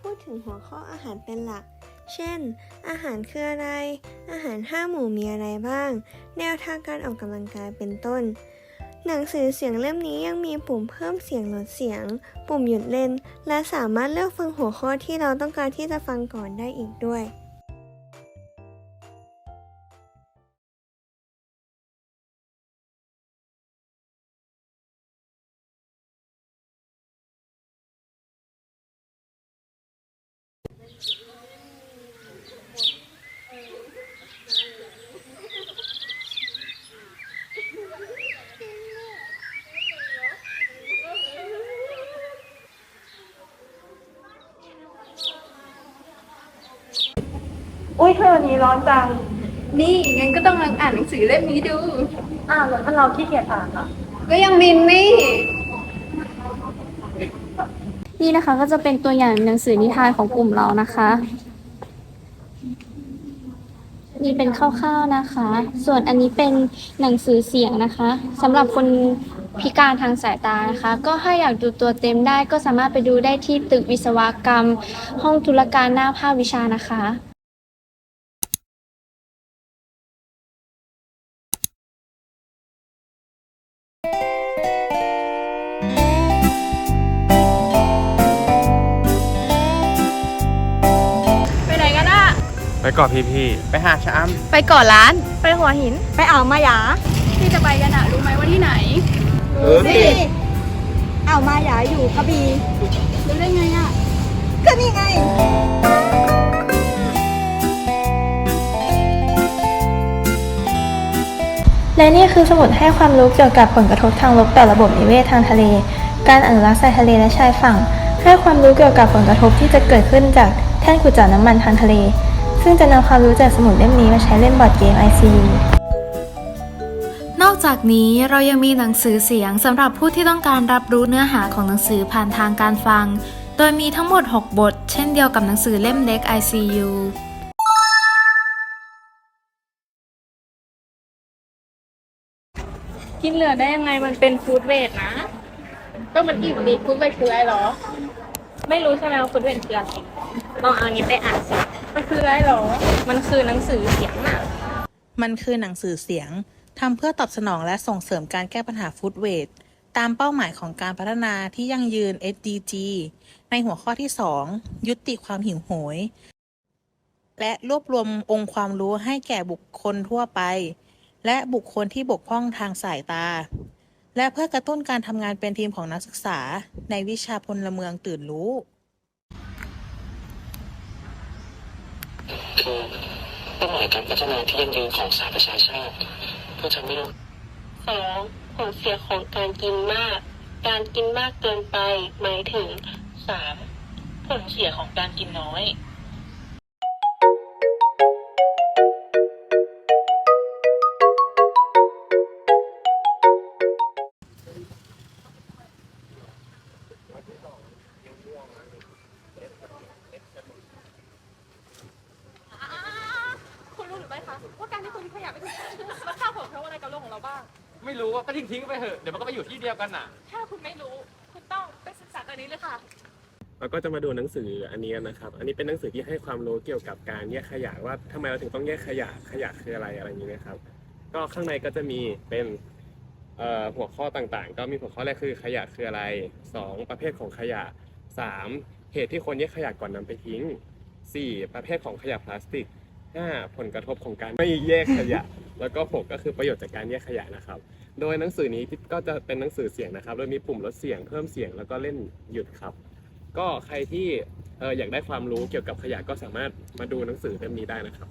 พูดถึงหัวข้ออาหารเป็นหลัก เช่น อาหารคืออะไร อาหารห้าหมู่มีอะไรบ้าง แนวทางการออกกำลังกายเป็นต้น หนังสือเสียงเล่มนี้ยังมีปุ่มเพิ่มเสียงลดเสียง ปุ่มหยุดเล่น และสามารถเลือกฟังหัวข้อที่เราต้องการที่จะฟังก่อนได้อีกด้วย อุ้ยเธอวันนี้ร้อนจัง นี่งั้นก็ต้องลองอ่านหนังสือเล่มนี้ดู อ้าวแล้วถ้าเราขี้เกียจอ่านอะก็ยังมินนี่ นี่นะคะก็จะเป็นตัวอย่างหนังสือนิทานของกลุ่มเรานะคะ นี่เป็นคร่าวๆนะคะ ส่วนอันนี้เป็นหนังสือเสียงนะคะสำหรับคนพิการทางสายตานะคะ ก็ถ้าอยากดูตัวเต็มได้ก็สามารถไปดูได้ที่ตึกวิศวกรรม ห้องธุรการหน้าภาควิชานะคะ ก่อนพี่พี่ไปหาชะอไปก่อนร้าน ไปหัวหิน ไปอ่าวมายา ที่จะไปกันอะรู้ไหมว่าที่ไหนำเออสิอ่าวมายาอยู่กระบี่รู้ได้ไงอะก็นี่ไง และนี่คือสมุดให้ความรู้เกี่ยวกับผลกระทบทางลบต่อระบบนิเวศทางทะเล การอนุรักษ์ทรายทะเลและชายฝั่ง ให้ความรู้เกี่ยวกับผลกระทบที่จะเกิดขึ้นจากแท่นขุดเจาะน้ำมันทางทะเล ซึ่งจะนำความรู้จากสมุดเล่มนี้มาใช้เล่นบอร์ดเกม ICU นอกจากนี้เรายังมีหนังสือเสียงสำหรับผู้ที่ต้องการรับรู้เนื้อหาของหนังสือผ่านทางการฟัง โดยมีทั้งหมด 6 บท เช่นเดียวกับหนังสือเล่มเล็ก ICU กินเหลือได้ยังไงมันเป็นฟู้ดเวทนะ ก็มันอิ่มดีคุณไปคืออะไรหรอ ไม่รู้ใช่ไหมว่าฟู้ดเวทคืออะไรลองเอาอันนี้ไปอ่านสิ มันคืออะไรหรอ มันคือหนังสือเสียงน่ะ มันคือหนังสือเสียงทำเพื่อตอบสนองและส่งเสริมการแก้ปัญหาฟู้ดเวทตามเป้าหมายของการพัฒนาที่ยั่งยืน SDG ในหัวข้อที่ 2 ยุติความหิวโหย และรวบรวมองค์ความรู้ให้แก่บุคคลทั่วไป และบุคคลที่บกพร่องทางสายตา และเพื่อกระตุ้นการทำงานเป็นทีมของนักศึกษา ในวิชาพลเมืองตื่นรู้ คือเป้าหมายการพัฒนาที่ยั่งยืนของสหประชาชาติเพื่อทำให้โลกสองผลเสียของการกินมาก การกินมากเกินไปหมายถึงสามผลเสียของการกินน้อย คุณรู้หรือไม่คะว่าการที่คุณทิ้งขยะไปถึงมันค่าผลเพราะอะไรกับโลกของเราบ้าง ไม่รู้ว่าก็ทิ้งทิ้งๆไปเถอะเดี๋ยวมันก็ไปอยู่ที่เดียวกันน่ะ ถ้าคุณไม่รู้ คุณต้องไปศึกษาตัวนี้เลยค่ะเราก็จะมาดูหนังสืออันนี้กันนะครับ อันนี้เป็นหนังสือที่ให้ความรู้เกี่ยวกับการแยกขยะว่าทำไมเราถึงต้องแยกขยะ ขยะคืออะไรอะไรอย่างนี้นะครับ ก็ข้างในก็จะมีเป็นเอ่อหัวข้อต่างๆ ก็มีหัวข้อแรกคือขยะคืออะไร 2 ประเภทของขยะ 3 เหตุที่คนแยกขยะก่อนนำไปทิ้ง 4 ประเภทของขยะพลาสติก 5 ผลกระทบของการไม่แยกขยะ แล้วก็ 6 ก็คือประโยชน์จากการแยกขยะนะครับ โดยหนังสือนี้ก็จะเป็นหนังสือเสียงนะครับ โดยมีปุ่มลดเสียงเพิ่มเสียงแล้วก็เล่นหยุดครับ ก็ใครที่เอออยากได้ความรู้เกี่ยวกับขยะก็สามารถมาดูหนังสือเล่มนี้ได้นะครับ